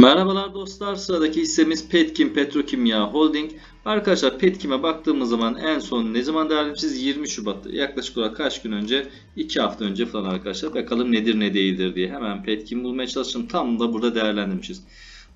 Merhabalar dostlar. Sıradaki hissemiz Petkim Petrokimya Holding. Arkadaşlar Petkim'e baktığımız zaman en son ne zaman değerlendirmişiz? 20 Şubat'ta. Yaklaşık olarak kaç gün önce? 2 hafta önce falan arkadaşlar. Bakalım nedir ne değildir diye. Hemen Petkim bulmaya çalışın. Tam da burada değerlendirmişiz.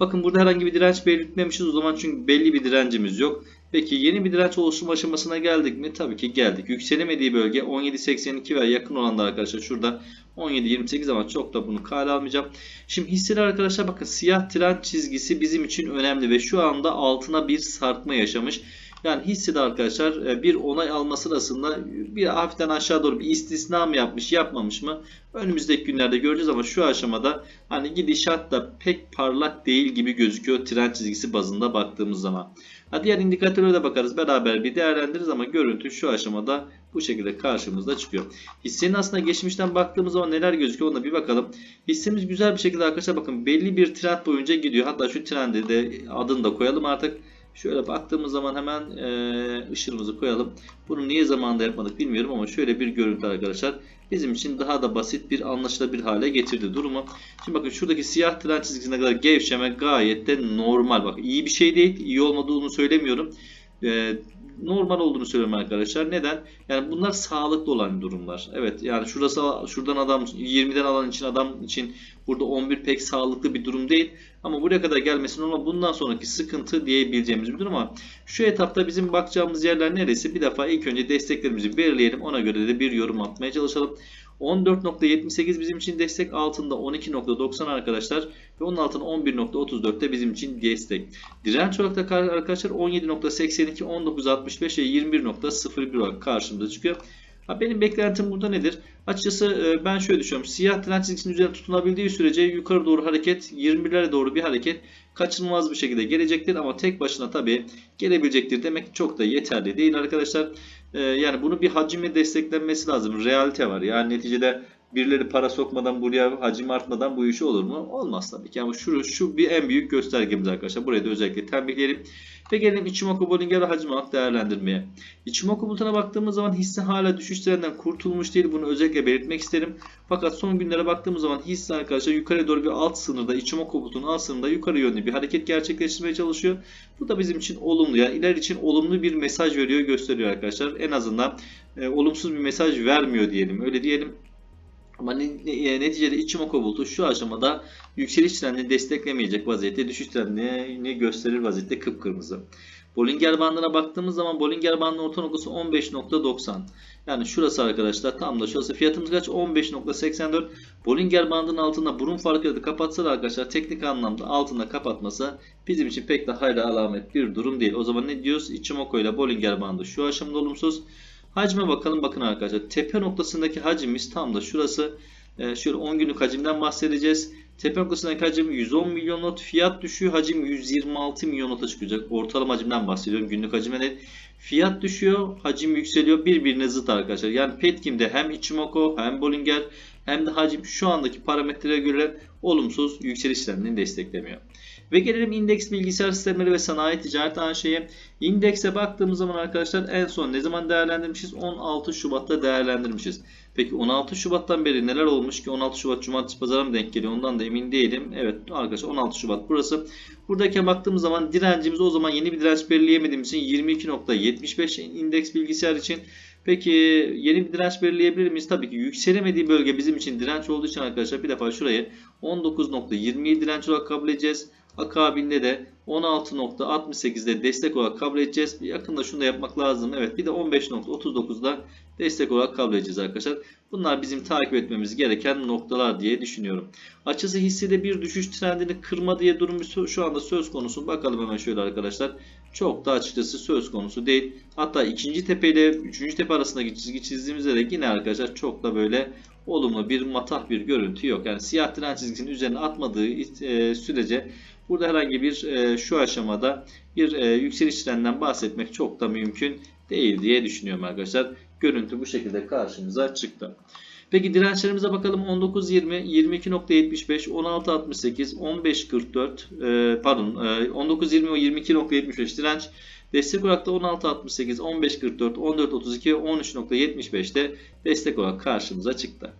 Bakın burada herhangi bir direnç belirtmemişiz o zaman çünkü belli bir direncimiz yok. Peki yeni bir direnç oluşum aşamasına geldik mi? Tabii ki geldik. Yükselemediği bölge 17.82 ve yakın olan da arkadaşlar şurada 17.28 ama çok da bunu kale almayacağım. Şimdi hisseler arkadaşlar bakın siyah trend çizgisi bizim için önemli ve şu anda altına bir sarkma yaşamış. Yani hissede arkadaşlar e, bir onay alma sırasında bir hafiften aşağı doğru bir istisna mı yapmış yapmamış mı önümüzdeki günlerde göreceğiz ama şu aşamada hani gidişat da pek parlak değil gibi gözüküyor trend çizgisi bazında baktığımız zaman. Ha, diğer indikatörlere de bakarız beraber bir değerlendiririz ama görüntü şu aşamada bu şekilde karşımıza çıkıyor. Hissenin aslında geçmişten baktığımız zaman neler gözüküyor ona bir bakalım. Hissemiz güzel bir şekilde arkadaşlar bakın belli bir trend boyunca gidiyor. Hatta şu trendi de adını da koyalım artık. Şöyle baktığımız zaman hemen e, ışığımızı koyalım. Bunu niye zamanında yapmadık bilmiyorum ama şöyle bir görüntü arkadaşlar. Bizim için daha da basit bir anlaşılabilir hale getirdi durumu. Şimdi bakın şuradaki siyah trend çizgisine kadar gevşeme gayet de normal. Bak iyi bir şey değil. iyi olmadığını söylemiyorum. E, normal olduğunu söylüyorum arkadaşlar. Neden? Yani bunlar sağlıklı olan durumlar. Evet yani şurası şuradan adam 20'den alan için adam için burada 11 pek sağlıklı bir durum değil. Ama buraya kadar gelmesi normal. Bundan sonraki sıkıntı diyebileceğimiz bir durum ama şu etapta bizim bakacağımız yerler neresi? Bir defa ilk önce desteklerimizi belirleyelim. Ona göre de bir yorum atmaya çalışalım. 14.78 bizim için destek altında 12.90 arkadaşlar ve onun altında 11.34 de bizim için destek. Direnç olarak da arkadaşlar 17.82, 19.65 ve 21.01 olarak karşımıza çıkıyor. Benim beklentim burada nedir? Açıkçası e, ben şöyle düşünüyorum. Siyah trend çizgisinin üzerine tutunabildiği sürece yukarı doğru hareket 21'lere doğru bir hareket kaçınılmaz bir şekilde gelecektir ama tek başına tabii gelebilecektir demek çok da yeterli değil arkadaşlar. E, yani bunu bir hacimle desteklenmesi lazım. Realite var. Yani neticede birileri para sokmadan buraya hacim artmadan bu işi olur mu? Olmaz tabii ki. Ama şu, şu bir en büyük göstergemiz arkadaşlar. Buraya da özellikle tembihleyelim. Ve gelelim Ichimoku Bollinger hacim olarak değerlendirmeye. Ichimoku bulutuna baktığımız zaman hisse hala düşüş trenden kurtulmuş değil. Bunu özellikle belirtmek isterim. Fakat son günlere baktığımız zaman hisse arkadaşlar yukarı doğru bir alt sınırda Ichimoku bulutunun alt sınırında yukarı yönlü bir hareket gerçekleştirmeye çalışıyor. Bu da bizim için olumlu. Yani ileri için olumlu bir mesaj veriyor gösteriyor arkadaşlar. En azından e, olumsuz bir mesaj vermiyor diyelim. Öyle diyelim. Ama neticede Ichimoku bulutu şu aşamada yükseliş trendini desteklemeyecek vaziyette düşüş trendini gösterir vaziyette kıpkırmızı. Bollinger bandına baktığımız zaman Bollinger bandının orta noktası 15.90. Yani şurası arkadaşlar tam da şurası fiyatımız kaç? 15.84. Bollinger bandının altında burun farkı da kapatsa da arkadaşlar teknik anlamda altında kapatması bizim için pek de hayra alamet bir durum değil. O zaman ne diyoruz? Ichimoku ile Bollinger bandı şu aşamada olumsuz. Hacme bakalım bakın arkadaşlar. Tepe noktasındaki hacimimiz tam da şurası. Ee, şöyle 10 günlük hacimden bahsedeceğiz. Tepe noktasındaki hacim 110 milyon not. Fiyat düşüyor. Hacim 126 milyon nota çıkacak. Ortalama hacimden bahsediyorum. Günlük hacimden değil. Fiyat düşüyor. Hacim yükseliyor. Birbirine zıt arkadaşlar. Yani Petkim'de hem Ichimoku hem Bollinger hem de hacim şu andaki parametrelere göre olumsuz yükseliş trendini desteklemiyor. Ve gelelim indeks bilgisayar sistemleri ve sanayi ticaret AŞ'ye. İndekse baktığımız zaman arkadaşlar en son ne zaman değerlendirmişiz? 16 Şubat'ta değerlendirmişiz. Peki 16 Şubat'tan beri neler olmuş ki 16 Şubat Cumartesi Pazar'a mı denk geliyor ondan da emin değilim. Evet arkadaşlar 16 Şubat burası. Buradaki baktığımız zaman direncimiz o zaman yeni bir direnç belirleyemediğimiz için 22.75 indeks bilgisayar için. Peki yeni bir direnç belirleyebilir miyiz? Tabii ki yükselemediği bölge bizim için direnç olduğu için arkadaşlar bir defa şurayı 19.20'yi direnç olarak kabul edeceğiz. Akabinde de 16.68'de destek olarak kabul edeceğiz. Yakında şunu da yapmak lazım. Evet bir de 15.39'da destek olarak kabul edeceğiz arkadaşlar. Bunlar bizim takip etmemiz gereken noktalar diye düşünüyorum. Açısı hissede bir düşüş trendini kırma diye durum şu anda söz konusu. Bakalım hemen şöyle arkadaşlar. Çok da açıkçası söz konusu değil. Hatta ikinci tepe ile üçüncü tepe arasındaki çizgi çizdiğimizde de yine arkadaşlar çok da böyle olumlu bir matah bir görüntü yok. Yani siyah trend çizgisinin üzerine atmadığı e, sürece burada herhangi bir e, şu aşamada bir e, yükseliş trendinden bahsetmek çok da mümkün değil diye düşünüyorum arkadaşlar. Görüntü bu şekilde karşımıza çıktı. Peki dirençlerimize bakalım 19.20, 22.75, 16.68, 15.44 pardon 19.20 ve 22.75 direnç. Destek olarak da 16.68, 15.44, 14.32, 13.75'te destek olarak karşımıza çıktı.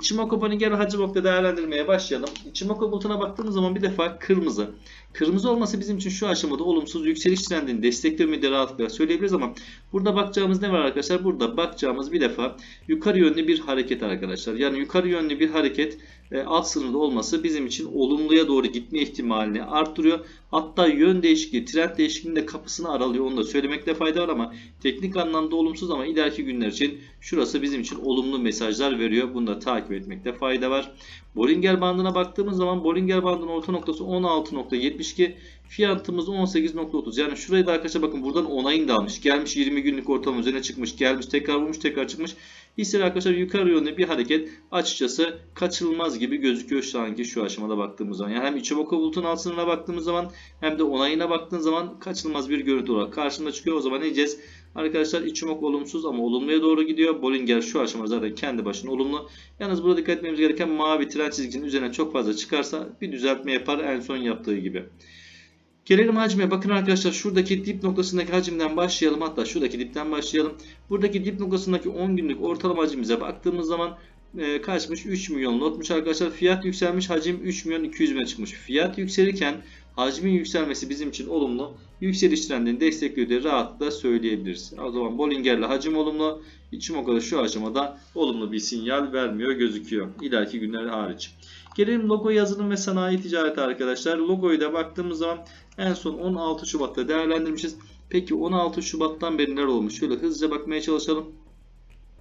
Ichimoku Bollinger ve Hachimok'ta değerlendirmeye başlayalım. Ichimoku bulutuna baktığımız zaman bir defa kırmızı. Kırmızı olması bizim için şu aşamada olumsuz yükseliş trendini destekliyor mu diye rahatlıkla söyleyebiliriz ama burada bakacağımız ne var arkadaşlar? Burada bakacağımız bir defa yukarı yönlü bir hareket arkadaşlar. Yani yukarı yönlü bir hareket alt sınırda olması bizim için olumluya doğru gitme ihtimalini arttırıyor. Hatta yön değişikliği, trend değişikliğinin de kapısını aralıyor. Onu da söylemekte fayda var ama teknik anlamda olumsuz ama ileriki günler için şurası bizim için olumlu mesajlar veriyor. Bunu da takip etmekte fayda var. Bollinger bandına baktığımız zaman Bollinger bandının orta noktası 16.72 fiyatımız 18.30 yani şurayı da arkadaşlar bakın buradan onayını da almış gelmiş 20 günlük ortalama üzerine çıkmış gelmiş tekrar vurmuş tekrar çıkmış hisseler arkadaşlar yukarı yönlü bir hareket açıkçası kaçınılmaz gibi gözüküyor şu anki şu aşamada baktığımız zaman yani hem Ichimoku bulutun alt sınırına baktığımız zaman hem de onayına baktığın zaman kaçınılmaz bir görüntü olarak karşımıza çıkıyor o zaman ne diyeceğiz Arkadaşlar Ichimoku olumsuz ama olumluya doğru gidiyor. Bollinger şu aşamada zaten kendi başına olumlu. Yalnız burada dikkat etmemiz gereken mavi tren çizgisinin üzerine çok fazla çıkarsa bir düzeltme yapar en son yaptığı gibi. Gelelim hacme. Bakın arkadaşlar şuradaki dip noktasındaki hacimden başlayalım. Hatta şuradaki dipten başlayalım. Buradaki dip noktasındaki 10 günlük ortalama hacimize baktığımız zaman e, kaçmış? 3 milyon lotmuş arkadaşlar. Fiyat yükselmiş. Hacim 3 milyon 200 bine çıkmış. Fiyat yükselirken hacmin yükselmesi bizim için olumlu. Yükseliş trendini destekliyor diye rahatlıkla söyleyebiliriz. O zaman Bollinger'le hacim olumlu. Ichimoku'da şu aşamada olumlu bir sinyal vermiyor gözüküyor. İleriki günler hariç. Gelelim logo yazılım ve sanayi ticareti arkadaşlar. Logoyu da baktığımız zaman en son 16 Şubat'ta değerlendirmişiz. Peki 16 Şubat'tan beri neler olmuş? Şöyle hızlıca bakmaya çalışalım.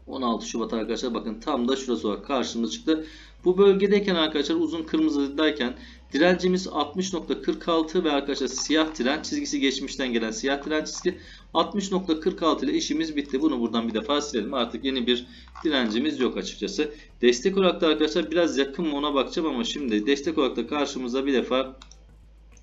16 Şubat arkadaşlar bakın tam da şurası olarak karşımıza çıktı. Bu bölgedeyken arkadaşlar uzun kırmızıdayken direncimiz 60.46 ve arkadaşlar siyah tren çizgisi geçmişten gelen siyah tren çizgi 60.46 ile işimiz bitti. Bunu buradan bir defa silelim. Artık yeni bir direncimiz yok açıkçası. Destek olarak da arkadaşlar biraz yakın mı ona bakacağım ama şimdi destek olarak da karşımızda bir defa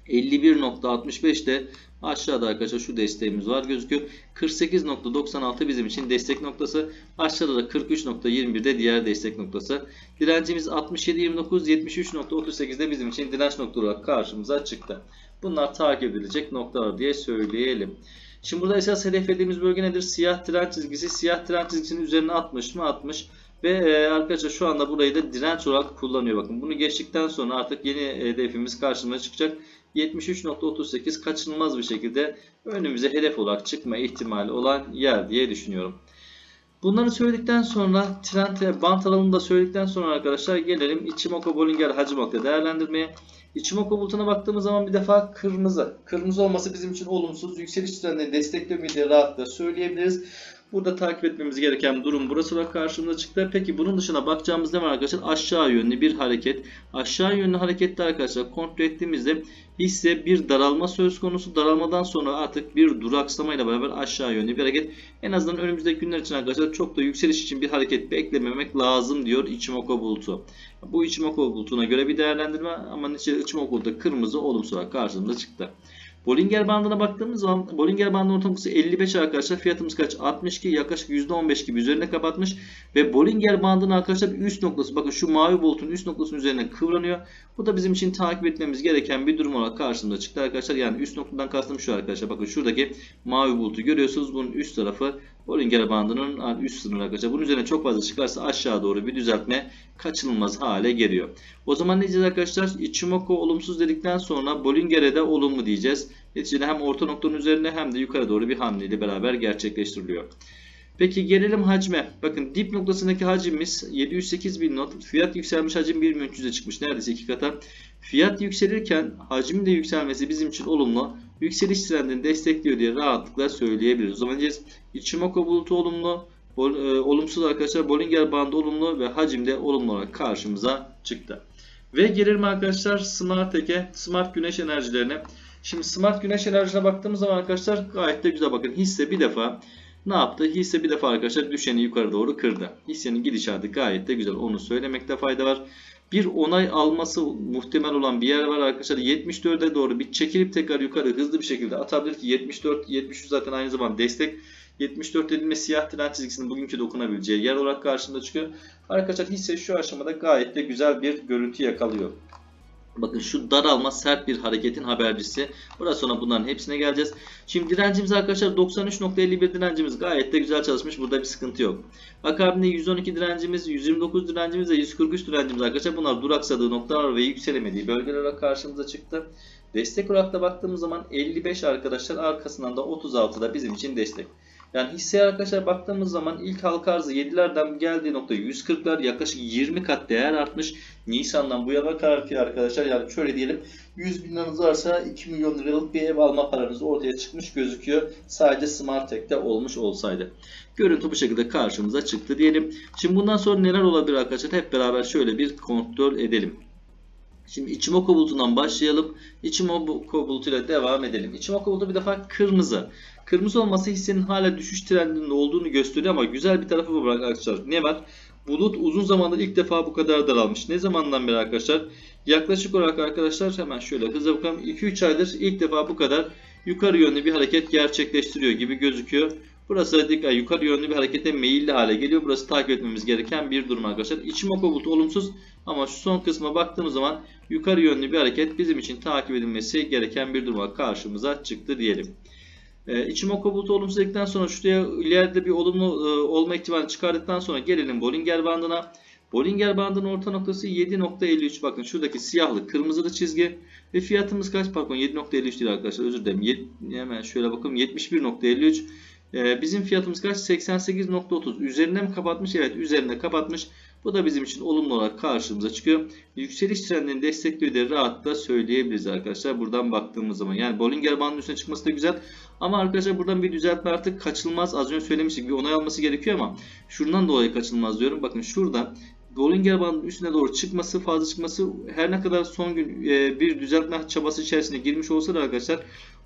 51.65'te aşağıda arkadaşlar şu desteğimiz var gözüküyor. 48.96 bizim için destek noktası. Aşağıda da 43.21'de diğer destek noktası. Direncimiz 67.29 73.38'de bizim için direnç nokta olarak karşımıza çıktı. Bunlar takip edilecek noktalar diye söyleyelim. Şimdi burada esas hedeflediğimiz bölge nedir? Siyah tren çizgisi. Siyah tren çizgisinin üzerine 60 mı? 60. Ve e, arkadaşlar şu anda burayı da direnç olarak kullanıyor. Bakın bunu geçtikten sonra artık yeni hedefimiz karşımıza çıkacak. 73.38 kaçınılmaz bir şekilde önümüze hedef olarak çıkma ihtimali olan yer diye düşünüyorum. Bunları söyledikten sonra trend ve bant alanını da söyledikten sonra arkadaşlar gelelim Ichimoku Bollinger Hachimok'ta değerlendirmeye. Ichimoku bulutuna baktığımız zaman bir defa kırmızı. Kırmızı olması bizim için olumsuz. Yükseliş trendini destekliyor diye rahatlıkla söyleyebiliriz. Burada takip etmemiz gereken durum burası olarak karşımıza çıktı. Peki bunun dışına bakacağımız ne var arkadaşlar? Aşağı yönlü bir hareket. Aşağı yönlü harekette arkadaşlar kontrol ettiğimizde hisse bir daralma söz konusu. Daralmadan sonra artık bir duraksamayla beraber aşağı yönlü bir hareket. En azından önümüzdeki günler için arkadaşlar çok da yükseliş için bir hareket beklememek lazım diyor Ichimoku bulutu. Bu Ichimoku bulutuna göre bir değerlendirme ama neticede Ichimoku bulutu kırmızı olumsuz olarak karşımıza çıktı. Bollinger bandına baktığımız zaman Bollinger bandının ortalaması 55 arkadaşlar. Fiyatımız kaç? 62 yaklaşık %15 gibi üzerine kapatmış. Ve Bollinger bandının arkadaşlar üst noktası bakın şu mavi bulutun üst noktasının üzerine kıvranıyor. Bu da bizim için takip etmemiz gereken bir durum olarak karşımıza çıktı arkadaşlar. Yani üst noktadan kastım şu arkadaşlar. Bakın şuradaki mavi bulutu görüyorsunuz. Bunun üst tarafı Bollinger bandının üst sınırı arkadaşlar. Bunun üzerine çok fazla çıkarsa aşağı doğru bir düzeltme kaçınılmaz hale geliyor. O zaman ne diyeceğiz arkadaşlar? Ichimoku olumsuz dedikten sonra Bollinger'e de olumlu diyeceğiz. Neticede hem orta noktanın üzerine hem de yukarı doğru bir hamleyle beraber gerçekleştiriliyor. Peki gelelim hacme. Bakın dip noktasındaki hacimimiz 708 bin not. Fiyat yükselmiş hacim 1 300'e çıkmış. Neredeyse iki kata. Fiyat yükselirken hacmin de yükselmesi bizim için olumlu. Yükseliş trendini destekliyor diye rahatlıkla söyleyebiliriz. O zaman diyeceğiz Ichimoku bulutu olumlu. Bol, e, olumsuz arkadaşlar Bollinger bandı olumlu ve hacim de olumlu olarak karşımıza çıktı. Ve gelelim arkadaşlar Smart Smart Güneş enerjilerine. Şimdi Smart Güneş enerjisine baktığımız zaman arkadaşlar gayet de güzel bakın. Hisse bir defa ne yaptı? Hisse bir defa arkadaşlar düşeni yukarı doğru kırdı. Hissenin gidişatı gayet de güzel. Onu söylemekte fayda var. Bir onay alması muhtemel olan bir yer var arkadaşlar. 74'e doğru bir çekilip tekrar yukarı hızlı bir şekilde atabilir ki 74 73 zaten aynı zamanda destek. 74 dediğimde siyah tren çizgisinin bugünkü dokunabileceği yer olarak karşımıza çıkıyor. Arkadaşlar hisse şu aşamada gayet de güzel bir görüntü yakalıyor. Bakın şu daralma sert bir hareketin habercisi. Burası sonra bunların hepsine geleceğiz. Şimdi direncimiz arkadaşlar 93.51 direncimiz gayet de güzel çalışmış. Burada bir sıkıntı yok. Akabinde 112 direncimiz, 129 direncimiz ve 143 direncimiz arkadaşlar. Bunlar duraksadığı noktalar ve yükselemediği bölgeler olarak karşımıza çıktı. Destek olarak da baktığımız zaman 55 arkadaşlar arkasından da 36 da bizim için destek. Yani hisseye arkadaşlar baktığımız zaman ilk halka arzı 7'lerden geldiği nokta 140'lar yaklaşık 20 kat değer artmış. Nisan'dan bu yana kadar ki arkadaşlar yani şöyle diyelim 100 bin liranız varsa 2 milyon liralık bir ev alma paranız ortaya çıkmış gözüküyor. Sadece Smart Tech'te olmuş olsaydı. Görüntü bu şekilde karşımıza çıktı diyelim. Şimdi bundan sonra neler olabilir arkadaşlar hep beraber şöyle bir kontrol edelim. Şimdi Ichimoku bulutundan başlayalım. Ichimoku bulutuyla devam edelim. Ichimoku bulutu bir defa kırmızı. Kırmızı olması hissenin hala düşüş trendinde olduğunu gösteriyor ama güzel bir tarafı var arkadaşlar. Ne var? Bulut uzun zamandır ilk defa bu kadar daralmış. Ne zamandan beri arkadaşlar? Yaklaşık olarak arkadaşlar hemen şöyle hızla bakalım. 2-3 aydır ilk defa bu kadar yukarı yönlü bir hareket gerçekleştiriyor gibi gözüküyor. Burası dikkat yukarı yönlü bir harekete meyilli hale geliyor. Burası takip etmemiz gereken bir durum arkadaşlar. Ichimoku bulutu olumsuz ama şu son kısma baktığımız zaman yukarı yönlü bir hareket bizim için takip edilmesi gereken bir duruma karşımıza çıktı diyelim. Ee, Ichimoku bulutu olumsuz dedikten sonra şuraya ileride bir olumlu e, olma ihtimali çıkardıktan sonra gelelim Bollinger bandına. Bollinger bandının orta noktası 7.53 bakın şuradaki siyahlı kırmızılı çizgi ve fiyatımız kaç? Pardon 7.53 değil arkadaşlar özür dilerim. Yet, hemen şöyle bakalım 71.53 ee, bizim fiyatımız kaç? 88.30 üzerine mi kapatmış? Evet üzerine kapatmış bu da bizim için olumlu olarak karşımıza çıkıyor. Yükseliş trendini destekliyor diye rahatlıkla söyleyebiliriz arkadaşlar. Buradan baktığımız zaman. Yani Bollinger bandının üstüne çıkması da güzel. Ama arkadaşlar buradan bir düzeltme artık kaçılmaz. Az önce söylemiştik bir onay alması gerekiyor ama şuradan dolayı kaçılmaz diyorum. Bakın şurada Bollinger bandının üstüne doğru çıkması, fazla çıkması her ne kadar son gün e, bir düzeltme çabası içerisine girmiş olsa da arkadaşlar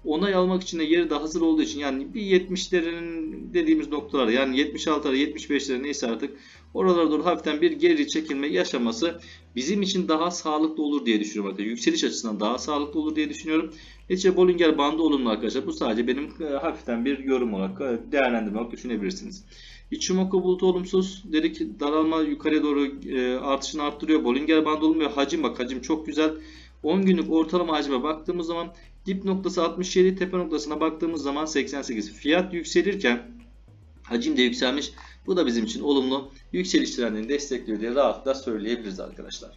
onay almak için de yeri de hazır olduğu için yani bir 70'lerin dediğimiz noktalar yani 76'lara 75'lere neyse artık oralara doğru hafiften bir geri çekilme yaşaması bizim için daha sağlıklı olur diye düşünüyorum arkadaşlar. Yükseliş açısından daha sağlıklı olur diye düşünüyorum. Netice Bollinger bandı olumlu arkadaşlar. Bu sadece benim e, hafiften bir yorum olarak e, değerlendirme olarak düşünebilirsiniz. Ichimoku bulutu olumsuz. Dedik daralma yukarıya doğru e, artışını arttırıyor. Bollinger bandı olmuyor. Hacim bak hacim çok güzel. 10 günlük ortalama hacme baktığımız zaman dip noktası 67, tepe noktasına baktığımız zaman 88. Fiyat yükselirken hacim de yükselmiş. Bu da bizim için olumlu. Yükseliş trendini destekliyor diye rahatlıkla söyleyebiliriz arkadaşlar.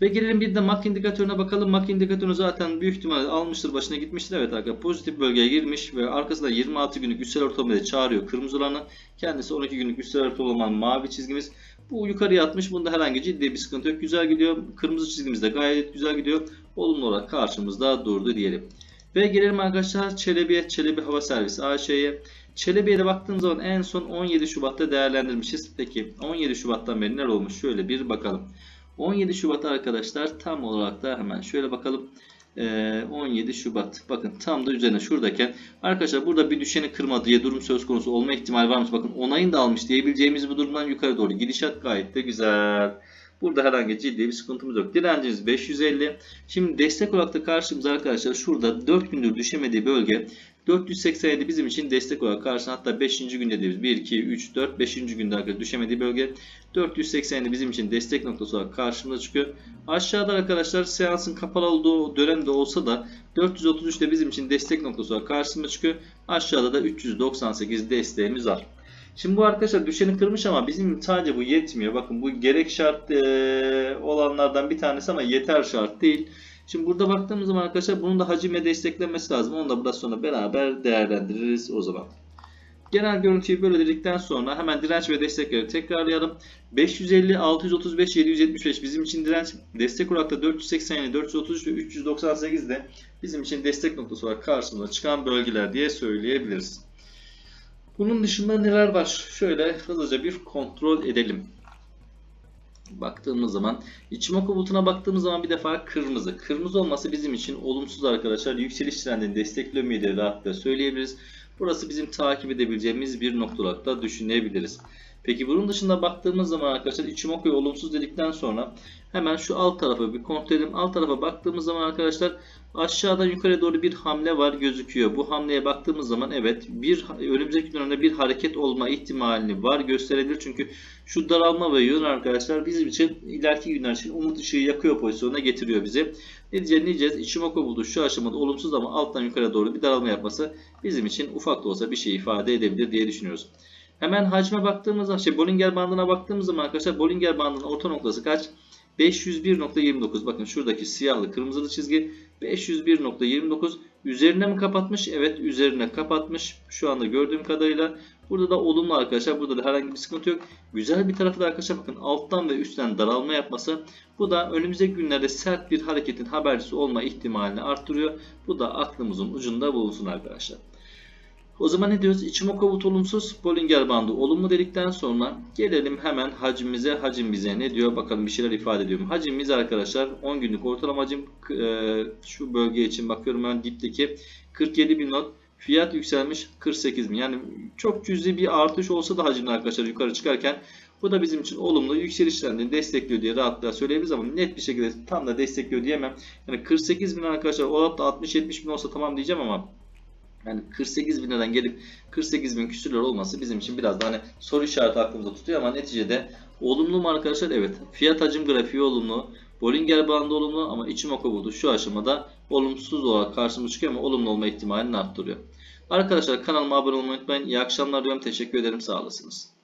Ve gelelim bir de MAC indikatörüne bakalım. MAC indikatörü zaten büyük ihtimalle almıştır başına gitmiştir. Evet arkadaşlar pozitif bölgeye girmiş ve arkasında 26 günlük üstel ortalamayı çağırıyor kırmızı olanı. Kendisi 12 günlük üstel ortalama mavi çizgimiz. Bu yukarıya atmış. Bunda herhangi ciddi bir sıkıntı yok. Güzel gidiyor. Kırmızı çizgimiz de gayet güzel gidiyor. Olumlu olarak karşımızda durdu diyelim. Ve gelelim arkadaşlar Çelebi'ye, Çelebi Hava Servisi AŞ'ye. Çelebi'ye de baktığımız zaman en son 17 Şubat'ta değerlendirmişiz. Peki 17 Şubat'tan beri neler olmuş? Şöyle bir bakalım. 17 Şubat arkadaşlar tam olarak da hemen şöyle bakalım. 17 Şubat. Bakın tam da üzerine şuradayken arkadaşlar burada bir düşeni kırma diye durum söz konusu olma ihtimali varmış. Bakın onayını da almış diyebileceğimiz bu durumdan yukarı doğru gidişat gayet de güzel. Burada herhangi ciddi bir sıkıntımız yok. Direncimiz 550. Şimdi destek olarak da karşımıza arkadaşlar şurada 4 gündür düşemediği bölge 487 bizim için destek olarak karşına hatta 5. günde dediğimiz 1, 2, 3, 4, 5. günde arkadaşlar düşemediği bölge 487 bizim için destek noktası olarak karşımıza çıkıyor. Aşağıda arkadaşlar seansın kapalı olduğu dönemde olsa da 433 de bizim için destek noktası olarak karşımıza çıkıyor. Aşağıda da 398 desteğimiz var. Şimdi bu arkadaşlar düşeni kırmış ama bizim sadece bu yetmiyor. Bakın bu gerek şart olanlardan bir tanesi ama yeter şart değil. Şimdi burada baktığımız zaman arkadaşlar bunun da hacimle desteklenmesi lazım. Onu da biraz sonra beraber değerlendiririz o zaman. Genel görüntüyü böyle dedikten sonra hemen direnç ve destekleri tekrarlayalım. 550, 635, 775 bizim için direnç. Destek olarak da 487, 433 ve 398 de bizim için destek noktası olarak karşımıza çıkan bölgeler diye söyleyebiliriz. Bunun dışında neler var? Şöyle hızlıca bir kontrol edelim. Baktığımız zaman Ichimoku bulutuna baktığımız zaman bir defa kırmızı. Kırmızı olması bizim için olumsuz arkadaşlar. Yükseliş trendini destekliyor diye rahatlıkla söyleyebiliriz. Burası bizim takip edebileceğimiz bir nokta olarak da düşünebiliriz. Peki bunun dışında baktığımız zaman arkadaşlar Ichimoku'yu olumsuz dedikten sonra hemen şu alt tarafa bir kontrol edelim. Alt tarafa baktığımız zaman arkadaşlar aşağıdan yukarı doğru bir hamle var gözüküyor. Bu hamleye baktığımız zaman evet bir önümüzdeki dönemde bir hareket olma ihtimalini var gösterebilir. Çünkü şu daralma ve yön arkadaşlar bizim için ileriki günler için umut ışığı yakıyor pozisyonuna getiriyor bizi. Ne diyeceğiz? Ne diyeceğiz? Ichimoku buldu şu aşamada olumsuz ama alttan yukarı doğru bir daralma yapması bizim için ufak da olsa bir şey ifade edebilir diye düşünüyoruz. Hemen hacme baktığımız zaman, şey Bollinger bandına baktığımız zaman arkadaşlar Bollinger bandının orta noktası kaç? 501.29. Bakın şuradaki siyahlı kırmızılı çizgi 501.29 üzerine mi kapatmış? Evet üzerine kapatmış. Şu anda gördüğüm kadarıyla. Burada da olumlu arkadaşlar. Burada da herhangi bir sıkıntı yok. Güzel bir tarafı da arkadaşlar bakın alttan ve üstten daralma yapması. Bu da önümüzdeki günlerde sert bir hareketin habercisi olma ihtimalini arttırıyor. Bu da aklımızın ucunda bulunsun arkadaşlar. O zaman ne diyoruz? Ichimoku bulut olumsuz, Bollinger bandı olumlu dedikten sonra gelelim hemen hacmimize. Hacim bize ne diyor? Bakalım bir şeyler ifade ediyor mu? Hacimimiz arkadaşlar 10 günlük ortalama hacim e, şu bölge için bakıyorum ben dipteki 47 bin not. Fiyat yükselmiş 48 bin. Yani çok cüzi bir artış olsa da hacimde arkadaşlar yukarı çıkarken bu da bizim için olumlu yükseliş trendini destekliyor diye rahatlıkla söyleyebiliriz ama net bir şekilde tam da destekliyor diyemem. Yani 48 bin arkadaşlar o da 60-70 bin olsa tamam diyeceğim ama yani 48 bin liradan gelip 48 bin küsürler olması bizim için biraz da hani soru işareti aklımızda tutuyor ama neticede olumlu mu arkadaşlar? Evet. Fiyat hacim grafiği olumlu. Bollinger bandı olumlu ama Ichimoku buldu şu aşamada olumsuz olarak karşımıza çıkıyor ama olumlu olma ihtimalini arttırıyor. Arkadaşlar kanalıma abone olmayı unutmayın. İyi akşamlar diyorum. Teşekkür ederim. Sağ olasınız.